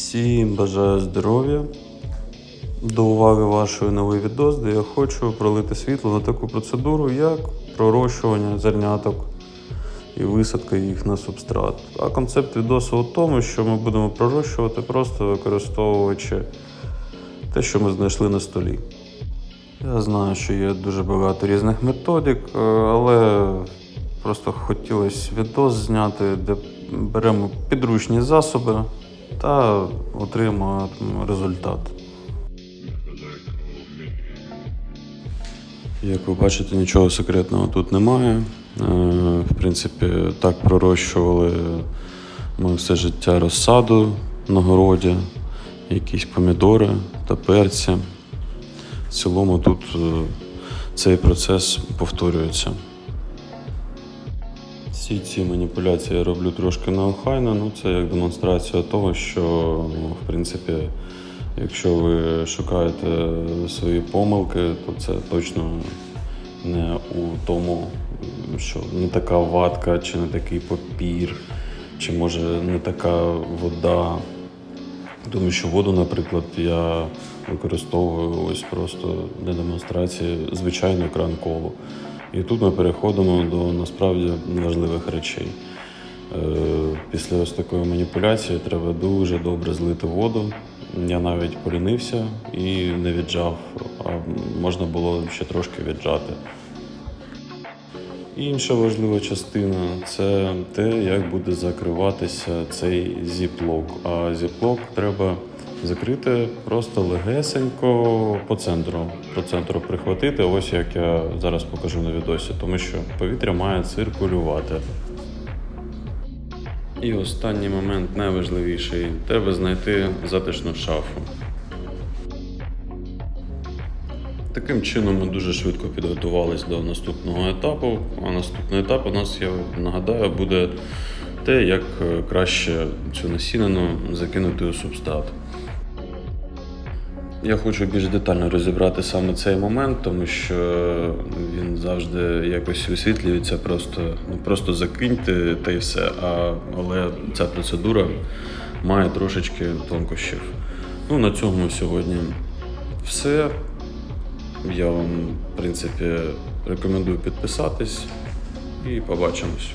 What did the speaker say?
Всім бажаю здоров'я. До уваги вашої новий відос, де я хочу пролити світло на таку процедуру, як пророщування зерняток і висадка їх на субстрат. А концепт відосу у тому, що ми будемо пророщувати, просто використовуючи те, що ми знайшли на столі. Я знаю, що є дуже багато різних методик, е, але просто хотілося відос зняти, де беремо підручні засоби та отримуємо результат. Як ви бачите, нічого секретного тут немає. Е, В принципі, так пророщували ми все життя розсаду на городі, якісь помідори та перці. В цілому тут е, цей процес повторюється. Всі ці маніпуляції я роблю трошки неохайно, ну це як демонстрація того, що ну, в принципі, якщо ви шукаєте свої помилки, то це точно не у тому, що не така ватка, чи не такий папір, чи може не така вода. Тому що воду, наприклад, я використовую ось просто для демонстрації звичайну кран колу. І тут ми переходимо до насправді важливих речей. Е, Після ось такої маніпуляції треба дуже добре злити воду. Я навіть полінився і не віджав, а можна було ще трошки віджати. Інша важлива частина це те, як буде закриватися цей зіплок. А зіплок треба закрити просто легесенько по центру. По центру прихватити, ось як я зараз покажу на відосі, тому що повітря має циркулювати. І останній момент найважливіший треба знайти затишну шафу. Таким чином ми дуже швидко підготувалися до наступного етапу. А наступний етап у нас, я нагадаю, буде те, як е, краще цю насінину закинути у субстрат. Я хочу більш детально розібрати саме цей момент, тому що він завжди якось висвітлюється, просто, ну, просто закиньте та й все. А, але ця процедура має трошечки тонкощів. Ну, на цьому сьогодні все. Я вам, в принципі, рекомендую підписатись і побачимось.